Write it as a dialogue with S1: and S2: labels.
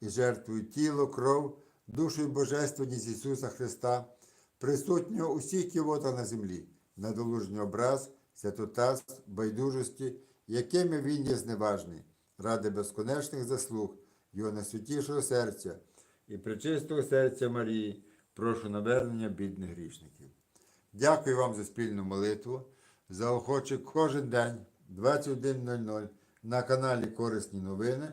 S1: і жертвую тіло, кров, душу і божественність Ісуса Христа, присутнього усіх ківота на землі, надолужній образ, святотатств, байдужості, якими Він є зневажний, ради безконечних заслуг, Його найсвятішого серця і причистого серця Марії, прошу навернення бідних грішників. Дякую вам за спільну молитву. Заохочу кожен день 21.00 на каналі Корисні новини